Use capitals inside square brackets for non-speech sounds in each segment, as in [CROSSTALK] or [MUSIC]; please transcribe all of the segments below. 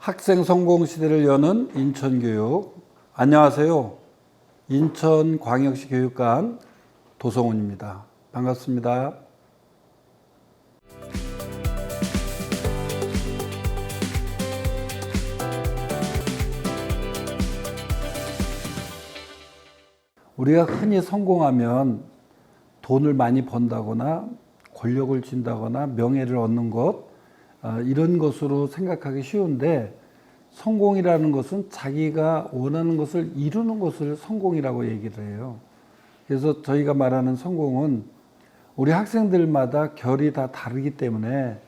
학생 성공 시대를 여는 인천교육. 안녕하세요. 인천광역시 교육관 도성훈입니다. 반갑습니다. 우리가 흔히 성공하면 돈을 많이 번다거나 권력을 준다거나 명예를 얻는 것 아, 이런 것으로 생각하기 쉬운데 성공이라는 것은 자기가 원하는 것을 이루는 것을 성공이라고 얘기를 해요. 그래서 저희가 말하는 성공은 우리 학생들마다 결이 다 다르기 때문에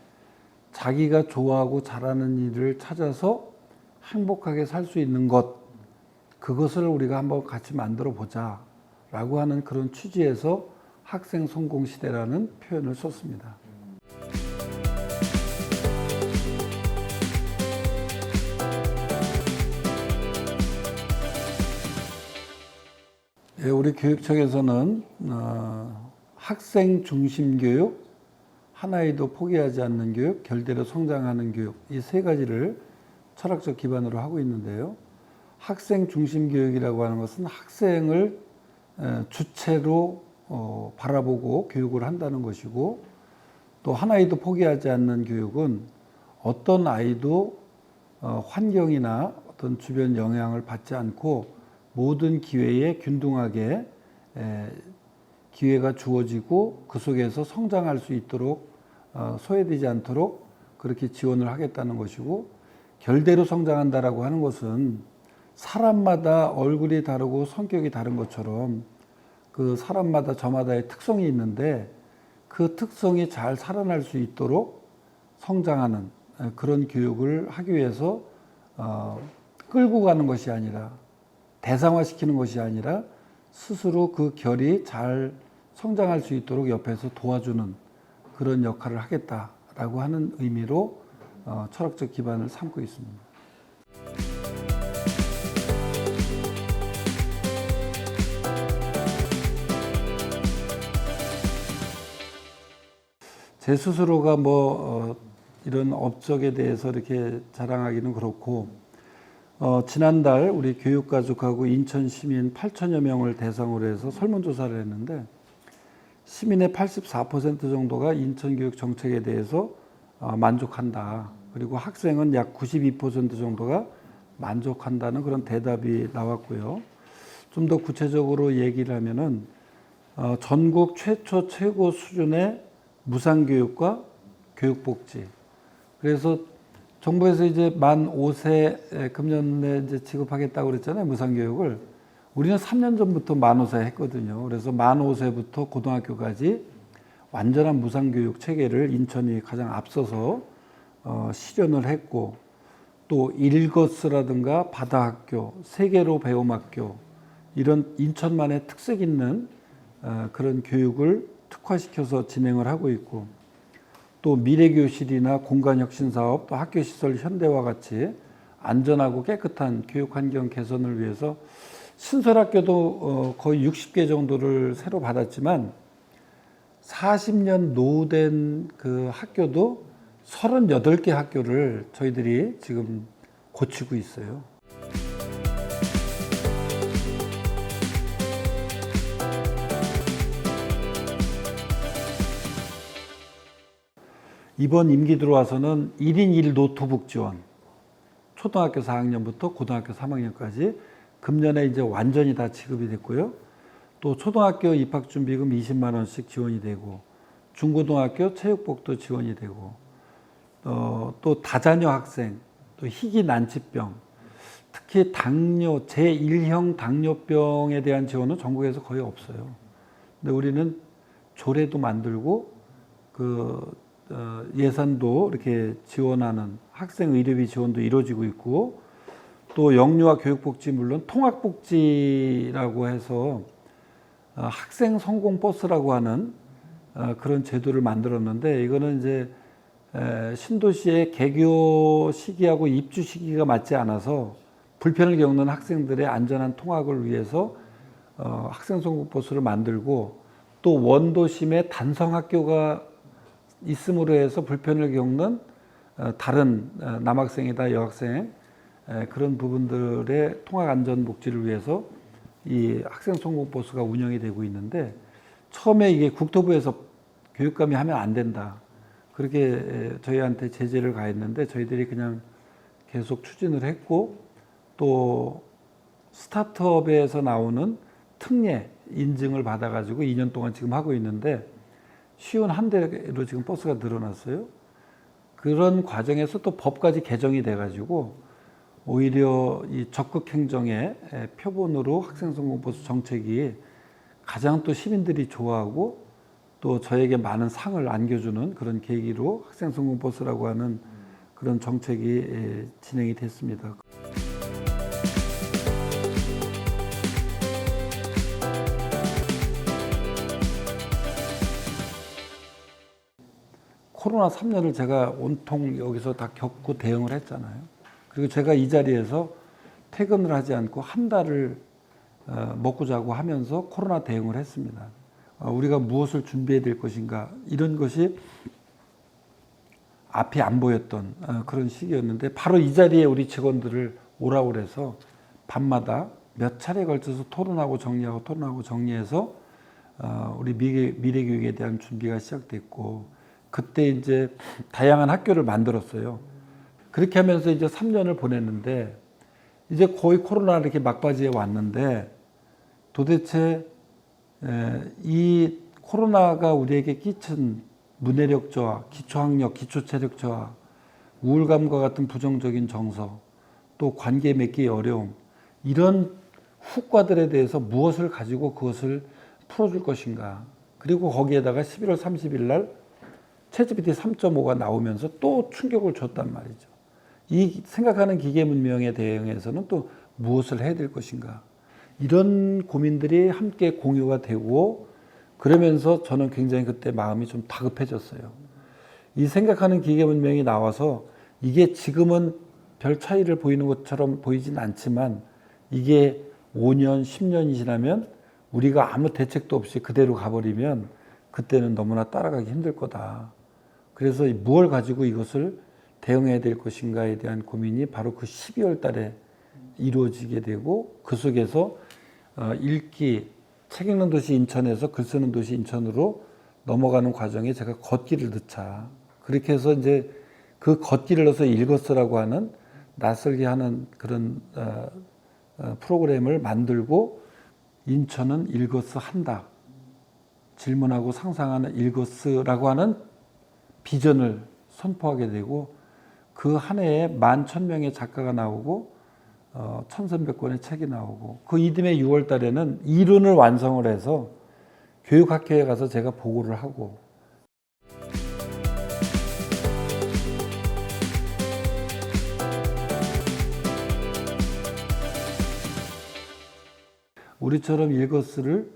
자기가 좋아하고 잘하는 일을 찾아서 행복하게 살 수 있는 것 그것을 우리가 한번 같이 만들어 보자 라고 하는 그런 취지에서 학생 성공 시대라는 표현을 썼습니다. 예, 우리 교육청에서는 어, 학생 중심 교육, 하나에도 포기하지 않는 교육, 결대로 성장하는 교육 이 세 가지를 철학적 기반으로 하고 있는데요. 학생 중심 교육이라고 하는 것은 학생을 에, 주체로 어, 바라보고 교육을 한다는 것이고 또 하나에도 포기하지 않는 교육은 어떤 아이도 어, 환경이나 어떤 주변 영향을 받지 않고 모든 기회에 균등하게 에, 기회가 주어지고 그 속에서 성장할 수 있도록 어, 소외되지 않도록 그렇게 지원을 하겠다는 것이고 결대로 성장한다라고 하는 것은 사람마다 얼굴이 다르고 성격이 다른 것처럼 그 사람마다 저마다의 특성이 있는데 그 특성이 잘 살아날 수 있도록 성장하는 에, 그런 교육을 하기 위해서 어, 끌고 가는 것이 아니라 대상화시키는 것이 아니라 스스로 그 결이 잘 성장할 수 있도록 옆에서 도와주는 그런 역할을 하겠다라고 하는 의미로 어, 철학적 기반을 삼고 있습니다. 제 스스로가 뭐 어, 이런 업적에 대해서 이렇게 자랑하기는 그렇고 어, 지난달 우리 교육가족하고 인천 시민 8천여 명을 대상으로 해서 설문조사를 했는데 시민의 84% 정도가 인천 교육 정책에 대해서 어, 만족한다. 그리고 학생은 약 92% 정도가 만족한다는 그런 대답이 나왔고요. 좀 더 구체적으로 얘기를 하면은 어, 전국 최초 최고 수준의 무상교육과 교육복지. 그래서 정부에서 이제 만 5세 금년에 이제 지급하겠다고 그랬잖아요. 무상교육을. 우리는 3년 전부터 만 5세 했거든요. 그래서 만 5세부터 고등학교까지 완전한 무상교육 체계를 인천이 가장 앞서서 어, 실현을 했고 또 일거스라든가 바다학교, 세계로 배움학교 이런 인천만의 특색 있는 어, 그런 교육을 특화시켜서 진행을 하고 있고 또 미래교실이나 공간혁신사업, 또 학교시설 현대화 같이 안전하고 깨끗한 교육환경 개선을 위해서 신설학교도 어, 거의 60개 정도를 새로 받았지만 40년 노후된 그 학교도 38개 학교를 저희들이 지금 고치고 있어요. 이번 임기 들어와서는 1인 1 노트북 지원. 초등학교 4학년부터 고등학교 3학년까지 금년에 이제 완전히 다 지급이 됐고요. 또 초등학교 입학 준비금 20만 원씩 지원이 되고 중고등학교 체육복도 지원이 되고 어, 또 다자녀 학생, 또 희귀 난치병, 특히 당뇨 제1형 당뇨병에 대한 지원은 전국에서 거의 없어요. 근데 우리는 조례도 만들고 그 어, 예산도 이렇게 지원하는 학생 의료비 지원도 이루어지고 있고 또 영유아 교육복지 물론 통학복지라고 해서 어, 학생 성공 버스라고 하는 어, 그런 제도를 만들었는데 이거는 이제 에, 신도시의 개교 시기하고 입주 시기가 맞지 않아서 불편을 겪는 학생들의 안전한 통학을 위해서 어, 학생 성공 버스를 만들고 또 원도심에 단성 학교가 있음으로 해서 불편을 겪는 어, 다른 어, 남학생이다 여학생 에, 그런 부분들의 통학 안전 복지를 위해서 이 학생 성공 버스가 운영이 되고 있는데 처음에 이게 국토부에서 교육감이 하면 안 된다. 그렇게 에, 저희한테 제재를 가했는데 저희들이 그냥 계속 추진을 했고 또 스타트업에서 나오는 특례 인증을 받아가지고 2년 동안 지금 하고 있는데 쉬운 한 대로 지금 버스가 늘어났어요. 그런 과정에서 또 법까지 개정이 돼가지고 오히려 이 적극 행정의 표본으로 학생 성공 버스 정책이 가장 또 시민들이 좋아하고 또 저에게 많은 상을 안겨주는 그런 계기로 학생 성공 버스라고 하는 그런 정책이 예, 진행이 됐습니다. 코로나 3년을 제가 온통 여기서 다 겪고 대응을 했잖아요. 그리고 제가 이 자리에서 퇴근을 하지 않고 한 달을 어, 먹고 자고 하면서 코로나 대응을 했습니다. 어, 우리가 무엇을 준비해야 될 것인가 이런 것이 앞이 안 보였던 어, 그런 시기였는데 바로 이 자리에 우리 직원들을 오라고 그래서 밤마다 몇 차례 걸쳐서 토론하고 정리하고 토론하고 정리해서 어, 우리 미래, 미래 교육에 대한 준비가 시작됐고 그때 이제 다양한 학교를 만들었어요. 그렇게 하면서 이제 3년을 보냈는데 이제 거의 코로나 이렇게 막바지에 왔는데 도대체 에, 이 코로나가 우리에게 끼친 문해력 저하, 기초학력, 기초체력 저하, 우울감과 같은 부정적인 정서, 또 관계 맺기 어려움 이런 후과들에 대해서 무엇을 가지고 그것을 풀어줄 것인가. 그리고 거기에다가 11월 30일 날 채찌PT 3.5가 나오면서 또 충격을 줬단 말이죠. 이 생각하는 기계 문명에 대응해서는 또 무엇을 해야 될 것인가. 이런 고민들이 함께 공유가 되고 그러면서 저는 굉장히 그때 마음이 좀 다급해졌어요. 이 생각하는 기계 문명이 나와서 이게 지금은 별 차이를 보이는 것처럼 보이진 않지만 이게 5년, 10년이 지나면 우리가 아무 대책도 없이 그대로 가버리면 그때는 너무나 따라가기 힘들 거다. 그래서 무엇을 가지고 이것을 대응해야 될 것인가에 대한 고민이 바로 그 12월 달에 이루어지게 되고 그 속에서 어, 읽기, 책 읽는 도시 인천에서 글 쓰는 도시 인천으로 넘어가는 과정에 제가 걷기를 넣자. 그렇게 해서 이제 그 걷기를 넣어서 읽었으라고 하는 낯설게 하는 그런 어, 어, 프로그램을 만들고 인천은 읽었어 한다. 질문하고 상상하는 읽었으라고 하는 비전을 선포하게 되고 그 한 해에 만 천 명의 작가가 나오고 어, 천삼백 권의 책이 나오고 그 이듬해 6월 달에는 이론을 완성을 해서 교육학회에 가서 제가 보고를 하고. 우리처럼 읽었을을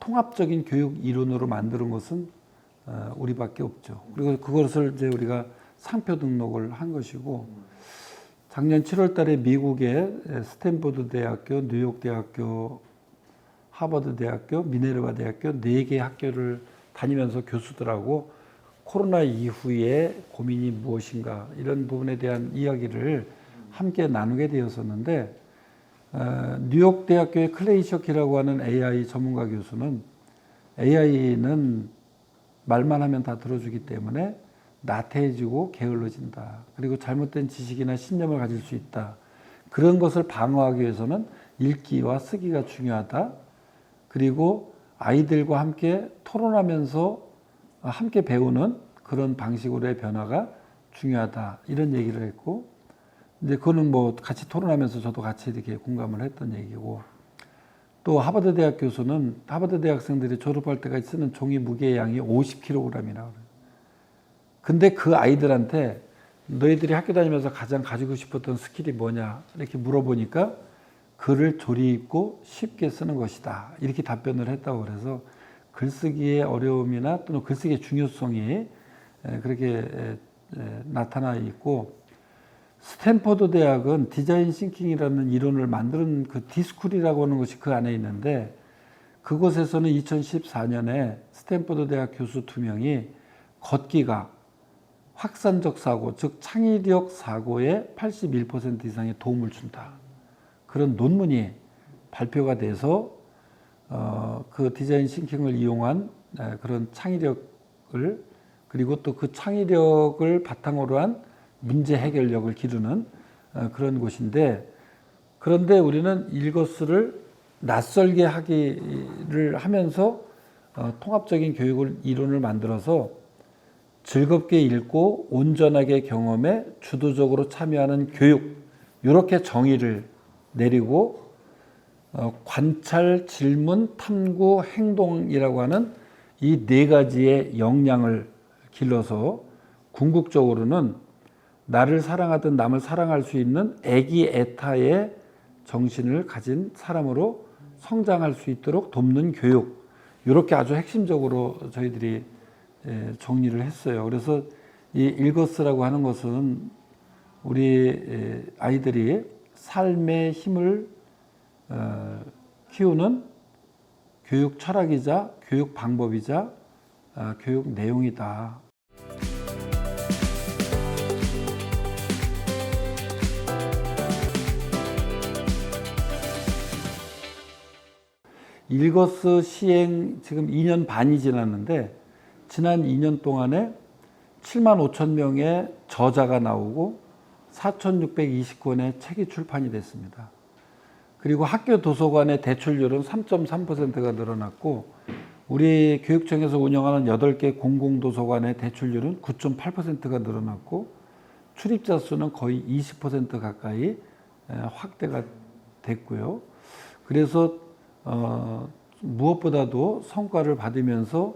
통합적인 교육 이론으로 만드는 것은 어, 우리밖에 없죠. 그리고 그것을 이제 우리가 상표 등록을 한 것이고 작년 7월 달에 미국의 스탠포드 대학교, 뉴욕 대학교, 하버드 대학교, 미네르바 대학교 네 개 학교를 다니면서 교수들하고 코로나 이후에 고민이 무엇인가 이런 부분에 대한 이야기를 함께 나누게 되었었는데 어, 뉴욕 대학교의 클레이 셔키라고 하는 AI 전문가 교수는 AI는 말만 하면 다 들어주기 때문에 나태해지고 게을러진다. 그리고 잘못된 지식이나 신념을 가질 수 있다. 그런 것을 방어하기 위해서는 읽기와 쓰기가 중요하다. 그리고 아이들과 함께 토론하면서 함께 배우는 그런 방식으로의 변화가 중요하다. 이런 얘기를 했고, 이제 그거는 뭐 같이 토론하면서 저도 같이 이렇게 공감을 했던 얘기고, 또 하버드 대학 교수는 하버드 대학생들이 졸업할 때까지 쓰는 종이 무게 양이 50kg이라고 그래요. 근데 그 아이들한테 너희들이 학교 다니면서 가장 가지고 싶었던 스킬이 뭐냐 이렇게 물어보니까 글을 조리 있고 쉽게 쓰는 것이다 이렇게 답변을 했다고 그래서 글쓰기의 어려움이나 또는 글쓰기의 중요성이 그렇게 나타나 있고 스탠퍼드 대학은 디자인 싱킹이라는 이론을 만드는 그 디스쿨이라고 하는 것이 그 안에 있는데 그곳에서는 2014년에 스탠퍼드 대학 교수 두 명이 걷기가 확산적 사고, 즉 창의력 사고에 81% 이상의 도움을 준다. 그런 논문이 발표가 돼서 어, 그 디자인 싱킹을 이용한 에, 그런 창의력을 그리고 또 그 창의력을 바탕으로 한 문제 해결력을 기르는 어, 그런 곳인데 그런데 우리는 이것을 낯설게 하기를 하면서 어, 통합적인 교육을 이론을 만들어서 즐겁게 읽고 온전하게 경험에 주도적으로 참여하는 교육 이렇게 정의를 내리고 어, 관찰, 질문, 탐구, 행동이라고 하는 이 네 가지의 역량을 길러서 궁극적으로는 나를 사랑하든 남을 사랑할 수 있는 애기 애타의 정신을 가진 사람으로 성장할 수 있도록 돕는 교육 이렇게 아주 핵심적으로 저희들이 예, 정리를 했어요. 그래서 이 일거스라고 하는 것은 우리 예, 아이들이 삶의 힘을 어, 키우는 교육 철학이자 교육 방법이자 아, 교육 내용이다. 일거스 시행 지금 2년 반이 지났는데 지난 2년 동안에 7만 5천 명의 저자가 나오고 4,620권의 책이 출판이 됐습니다. 그리고 학교 도서관의 대출률은 3.3%가 늘어났고 우리 교육청에서 운영하는 8개 공공도서관의 대출률은 9.8%가 늘어났고 출입자 수는 거의 20% 가까이 에, 확대가 됐고요. 그래서 어, 무엇보다도 성과를 받으면서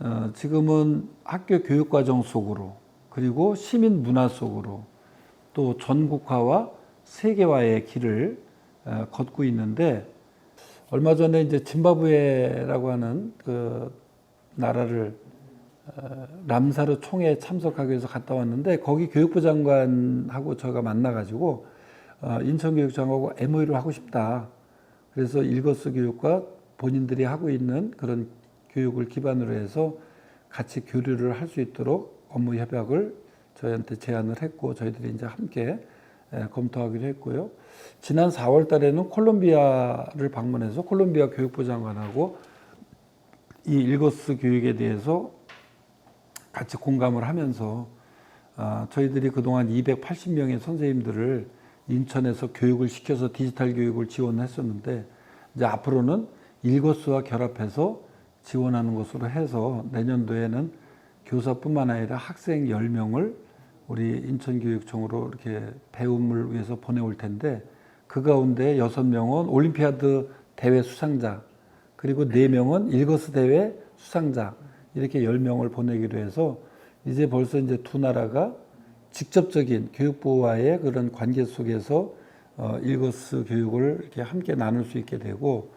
어, 지금은 학교 교육과정 속으로 그리고 시민 문화 속으로 또 전국화와 세계화의 길을 어, 걷고 있는데 얼마 전에 이제 짐바브웨라고 하는 그 나라를 어, 람사르 총회에 참석하기 위해서 갔다 왔는데 거기 교육부 장관하고 저가 만나가지고 어, 인천교육청하고 MOU를 하고 싶다. 그래서 일거수 교육과 본인들이 하고 있는 그런 교육을 기반으로 해서 같이 교류를 할 수 있도록 업무 협약을 저희한테 제안을 했고 저희들이 이제 함께 에, 검토하기로 했고요. 지난 4월 달에는 콜롬비아를 방문해서 콜롬비아 교육부 장관하고 이 일거스 교육에 대해서 같이 공감을 하면서 아, 저희들이 그동안 280명의 선생님들을 인천에서 교육을 시켜서 디지털 교육을 지원했었는데 이제 앞으로는 일거수와 결합해서 지원하는 것으로 해서 내년도에는 교사뿐만 아니라 학생 10명을 우리 인천교육청으로 이렇게 배움을 위해서 보내올 텐데 그 가운데 6명은 올림피아드 대회 수상자 그리고 4명은 일거수 대회 수상자 이렇게 10명을 보내기로 해서 이제 벌써 이제 두 나라가 직접적인 교육부와의 그런 관계 속에서 어, 일거스 교육을 이렇게 함께 나눌 수 있게 되고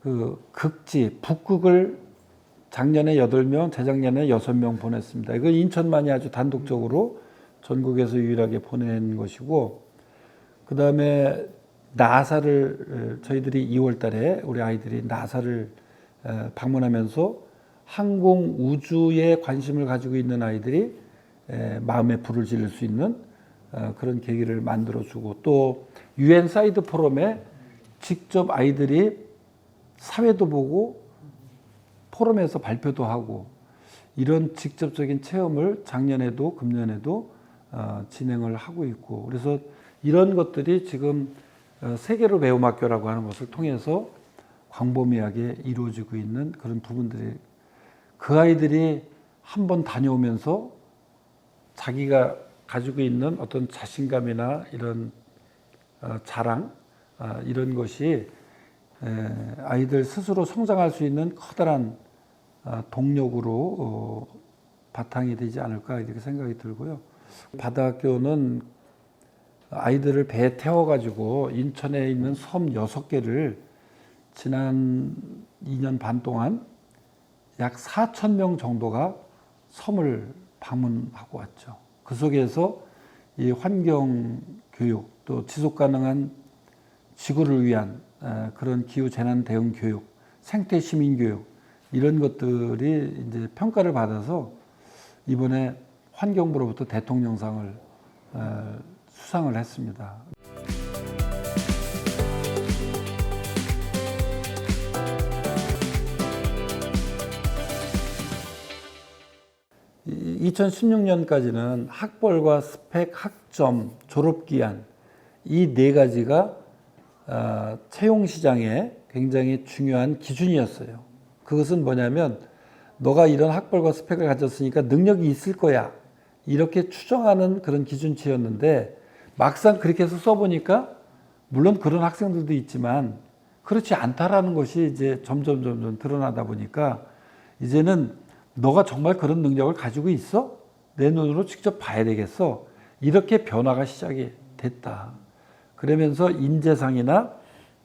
그 극지 북극을 작년에 8명, 재작년에 6명 보냈습니다. 이거 인천만이 아주 단독적으로 전국에서 유일하게 보낸 것이고 그 다음에 나사를 어, 저희들이 2월 달에 우리 아이들이 나사를 어, 방문하면서 항공 우주에 관심을 가지고 있는 아이들이 에, 마음에 불을 지를 수 있는 어, 그런 계기를 만들어 주고 또 유엔 사이드 포럼에 직접 아이들이 사회도 보고 포럼에서 발표도 하고 이런 직접적인 체험을 작년에도 금년에도 어, 진행을 하고 있고 그래서 이런 것들이 지금 어, 세계로 배움 학교라고 하는 것을 통해서 광범위하게 이루어지고 있는 그런 부분들이 그 아이들이 한 번 다녀오면서 자기가 가지고 있는 어떤 자신감이나 이런 어, 자랑 아, 이런 것이 에, 아이들 스스로 성장할 수 있는 커다란 아, 동력으로 어, 바탕이 되지 않을까 이렇게 생각이 들고요. 바다 학교는 아이들을 배에 태워가지고 인천에 있는 섬 여섯 개를 지난 2년 반 동안 약 4천 명 정도가 섬을 방문하고 왔죠. 그 속에서 이 환경 교육 또 지속 가능한 지구를 위한 에, 그런 기후 재난 대응 교육, 생태 시민 교육 이런 것들이 이제 평가를 받아서 이번에 환경부로부터 대통령상을 에, 수상을 했습니다. 이 2016년까지는 학벌과 스펙, 학점, 졸업기한 이 네 가지가 아, 채용 시장에 굉장히 중요한 기준이었어요. 그것은 뭐냐면 너가 이런 학벌과 스펙을 가졌으니까 능력이 있을 거야. 이렇게 추정하는 그런 기준치였는데 막상 그렇게 해서 써보니까 물론 그런 학생들도 있지만 그렇지 않다라는 것이 이제 점점 점점 드러나다 보니까 이제는 너가 정말 그런 능력을 가지고 있어? 내 눈으로 직접 봐야 되겠어. 이렇게 변화가 시작이 됐다. 그러면서 인재상이나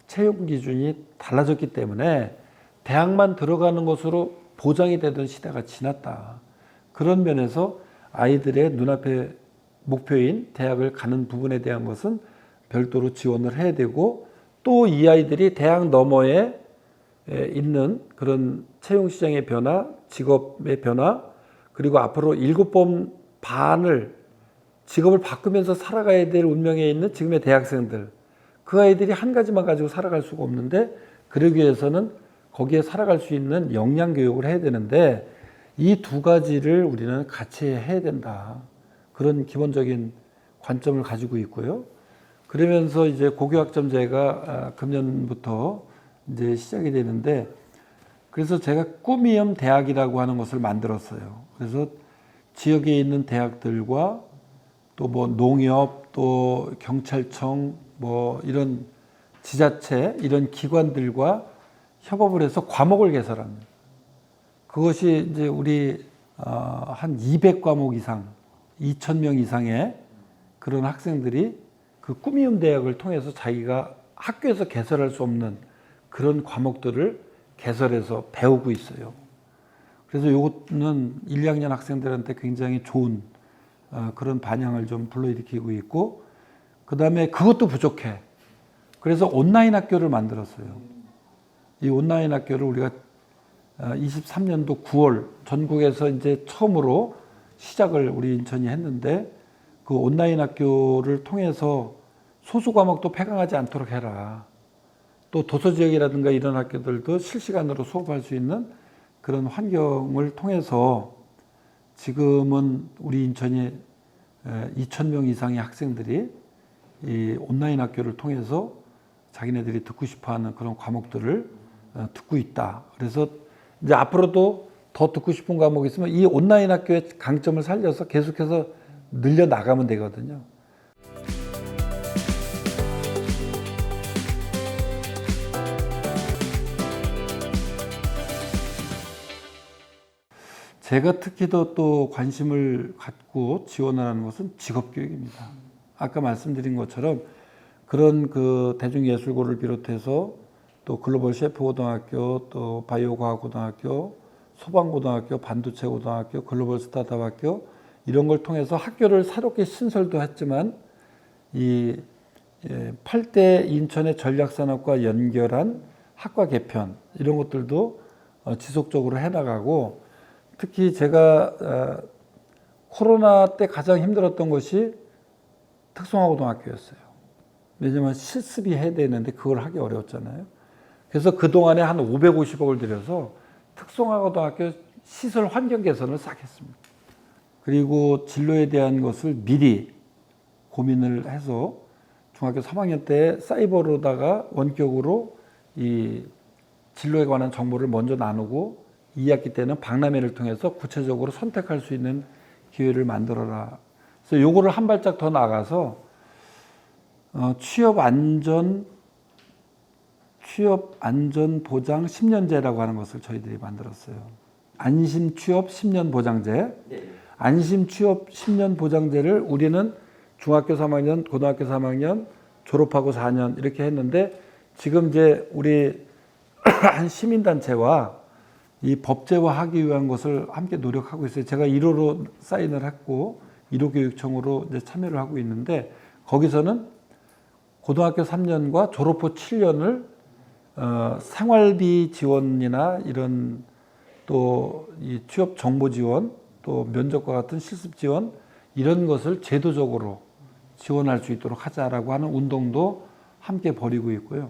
채용 기준이 달라졌기 때문에 대학만 들어가는 것으로 보장이 되던 시대가 지났다. 그런 면에서 아이들의 눈앞에 목표인 대학을 가는 부분에 대한 것은 별도로 지원을 해야 되고 또 이 아이들이 대학 너머에 에 있는 그런 채용 시장의 변화, 직업의 변화, 그리고 앞으로 일곱 번 반을 직업을 바꾸면서 살아가야 될 운명에 있는 지금의 대학생들, 그 아이들이 한 가지만 가지고 살아갈 수가 없는데, 그러기 위해서는 거기에 살아갈 수 있는 역량 교육을 해야 되는데, 이 두 가지를 우리는 같이 해야 된다. 그런 기본적인 관점을 가지고 있고요. 그러면서 이제 고교학점제가 아, 금년부터 이제 시작이 되는데 그래서 제가 꾸미엄 대학이라고 하는 것을 만들었어요. 그래서 지역에 있는 대학들과 또 뭐 농협 또 경찰청 뭐 이런 지자체 이런 기관들과 협업을 해서 과목을 개설합니다. 그것이 이제 우리 어, 한 200과목 이상, 2,000명 이상의 그런 학생들이 그 꾸미움 대학을 통해서 자기가 학교에서 개설할 수 없는 그런 과목들을 개설해서 배우고 있어요. 그래서 이거는 1, 2학년 학생들한테 굉장히 좋은 어, 그런 반향을 좀 불러일으키고 있고, 그 다음에 그것도 부족해. 그래서 온라인 학교를 만들었어요. 이 온라인 학교를 우리가 23년도 9월 전국에서 이제 처음으로 시작을 우리 인천이 했는데 그 온라인 학교를 통해서 소수 과목도 폐강하지 않도록 해라. 또 도서 지역이라든가 이런 학교들도 실시간으로 수업할 수 있는 그런 환경을 통해서 지금은 우리 인천이 2천 명 이상의 학생들이 이 온라인 학교를 통해서 자기네들이 듣고 싶어 하는 그런 과목들을 어, 듣고 있다. 그래서 이제 앞으로도 더 듣고 싶은 과목이 있으면 이 온라인 학교의 강점을 살려서 계속해서 늘려 나가면 되거든요. 제가 특히 더 또 관심을 갖고 지원을 하는 것은 직업교육입니다. 아까 말씀드린 것처럼 그런 그 대중예술고를 비롯해서 또 글로벌 셰프고등학교, 또 바이오과학고등학교, 소방고등학교, 반도체고등학교, 글로벌 스타트업 학교 이런 걸 통해서 학교를 새롭게 신설도 했지만 이 8대 인천의 전략산업과 연결한 학과 개편 이런 것들도 어, 지속적으로 해나가고 특히 제가 어, 코로나 때 가장 힘들었던 것이 특성화고등학교였어요. 왜냐하면 실습이 해야 되는데 그걸 하기 어려웠잖아요. 그래서 그동안에 한 550억을 들여서 특성화고등학교 시설 환경 개선을 싹 했습니다. 그리고 진로에 대한 것을 미리 고민을 해서 중학교 3학년 때 사이버로다가 원격으로 이 진로에 관한 정보를 먼저 나누고 2학기 때는 박람회를 통해서 구체적으로 선택할 수 있는 기회를 만들어라. 그래서 요거를 한 발짝 더 나가서 어, 취업 안전 취업 안전 보장 10년제라고 하는 것을 저희들이 만들었어요. 안심 취업 10년 보장제. 네. 안심 취업 10년 보장제를 우리는 중학교 3학년, 고등학교 3학년, 졸업하고 4년 이렇게 했는데 지금 이제 우리 [CLEARS THROAT] 한 시민단체와 이 법제화하기 위한 것을 함께 노력하고 있어요. 제가 1호로 사인을 했고 1호 교육청으로 이제 참여를 하고 있는데 거기서는 고등학교 3년과 졸업 후 7년을 어, 생활비 지원이나 이런 또이 취업 정보 지원 또 면접과 같은 실습 지원 이런 것을 제도적으로 지원할 수 있도록 하자라고 하는 운동도 함께 벌이고 있고요.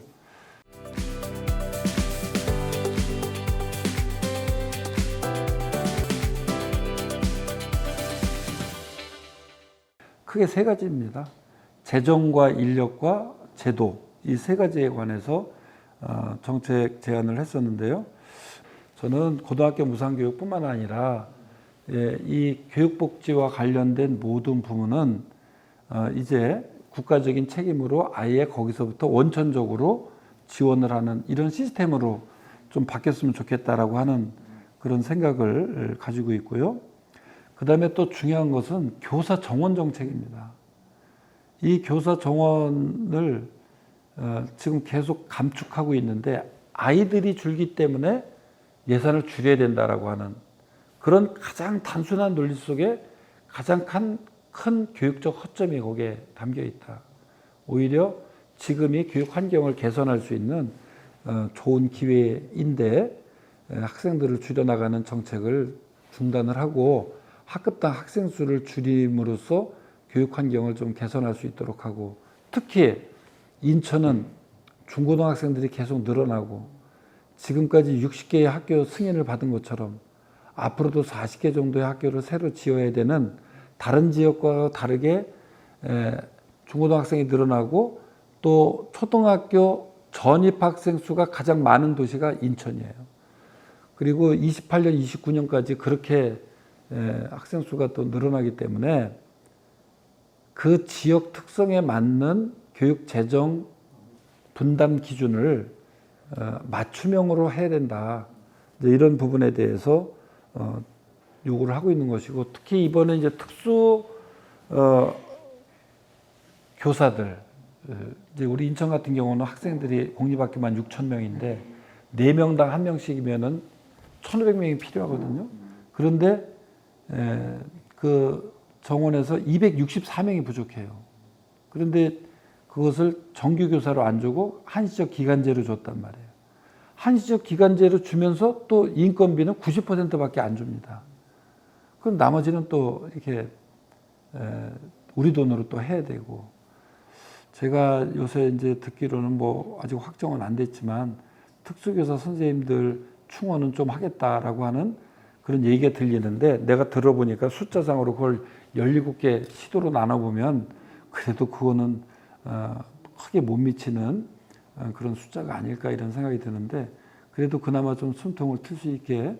크게 세 가지입니다. 재정과 인력과 제도 이 세 가지에 관해서 어, 정책 제안을 했었는데요. 저는 고등학교 무상교육뿐만 아니라 예, 이 교육복지와 관련된 모든 부문은 어, 이제 국가적인 책임으로 아예 거기서부터 원천적으로 지원을 하는 이런 시스템으로 좀 바뀌었으면 좋겠다라고 하는 그런 생각을 가지고 있고요. 그 다음에 또 중요한 것은 교사 정원 정책입니다. 이 교사 정원을 어, 지금 계속 감축하고 있는데 아이들이 줄기 때문에 예산을 줄여야 된다라고 하는 그런 가장 단순한 논리 속에 가장 큰, 큰 교육적 허점이 거기에 담겨 있다. 오히려 지금이 교육 환경을 개선할 수 있는 어, 좋은 기회인데 에, 학생들을 줄여나가는 정책을 중단을 하고 학급당 학생 수를 줄임으로써 교육 환경을 좀 개선할 수 있도록 하고 특히 인천은 중고등학생들이 계속 늘어나고 지금까지 60개의 학교 승인을 받은 것처럼 앞으로도 40개 정도의 학교를 새로 지어야 되는 다른 지역과 다르게 에, 중고등학생이 늘어나고 또 초등학교 전입 학생 수가 가장 많은 도시가 인천이에요. 그리고 28년, 29년까지 그렇게 에, 학생 수가 또 늘어나기 때문에 그 지역 특성에 맞는 교육 재정 분담 기준을 어, 맞춤형으로 해야 된다. 이런 부분에 대해서 어, 요구를 하고 있는 것이고 특히 이번에 이제 특수 어, 교사들 어, 이제 우리 인천 같은 경우는 학생들이 공립학교만 6천 명인데 4명당 한 명씩이면은 1,500명이 필요하거든요. 그런데 에, 그 정원에서 264명이 부족해요. 그런데 그것을 정규 교사로 안 주고 한시적 기간제로 줬단 말이에요. 한시적 기간제로 주면서 또 인건비는 90%밖에 안 줍니다. 그럼 나머지는 또 이렇게 에, 우리 돈으로 또 해야 되고 제가 요새 이제 듣기로는 뭐 아직 확정은 안 됐지만 특수교사 선생님들 충원은 좀 하겠다라고 하는 그런 얘기가 들리는데 내가 들어보니까 숫자상으로 그걸 17개 시도로 나눠보면 그래도 그거는 어, 크게 못 미치는 어, 그런 숫자가 아닐까 이런 생각이 드는데 그래도 그나마 좀 숨통을 틀 수 있게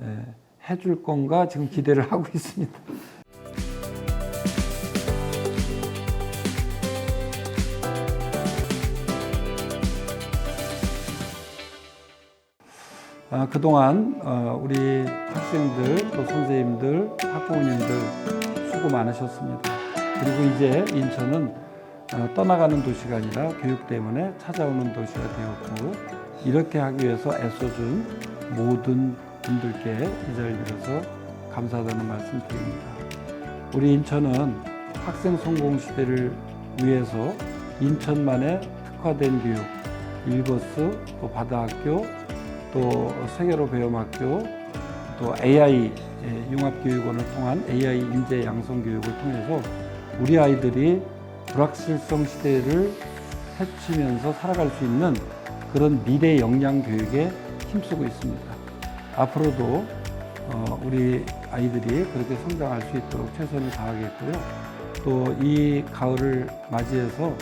에, 해줄 건가 지금 기대를 [LAUGHS] 하고 있습니다. 아, 그동안 어, 우리 학생들 또 선생님들 학부모님들 수고 많으셨습니다. 그리고 이제 인천은 어, 떠나가는 도시가 아니라 교육 때문에 찾아오는 도시가 되었고 이렇게 하기 위해서 애써준 모든 분들께 이 자리를 빌어서 감사하다는 말씀 드립니다. 우리 인천은 학생 성공 시대를 위해서 인천만의 특화된 교육, 일거스, 또 바다학교, 또 세계로 배움학교, 또 AI 예, 융합교육원을 통한 AI 인재 양성 교육을 통해서 우리 아이들이 불확실성 시대를 헤치면서 살아갈 수 있는 그런 미래 역량 교육에 힘쓰고 있습니다. 앞으로도 어, 우리 아이들이 그렇게 성장할 수 있도록 최선을 다하겠고요. 또 이 가을을 맞이해서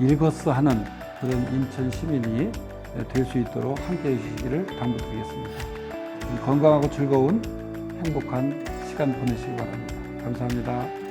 일거스 하는 그런 인천 시민이 될 수 있도록 함께 해주시기를 당부드리겠습니다. 건강하고 즐거운 행복한 시간 보내시기 바랍니다. 감사합니다.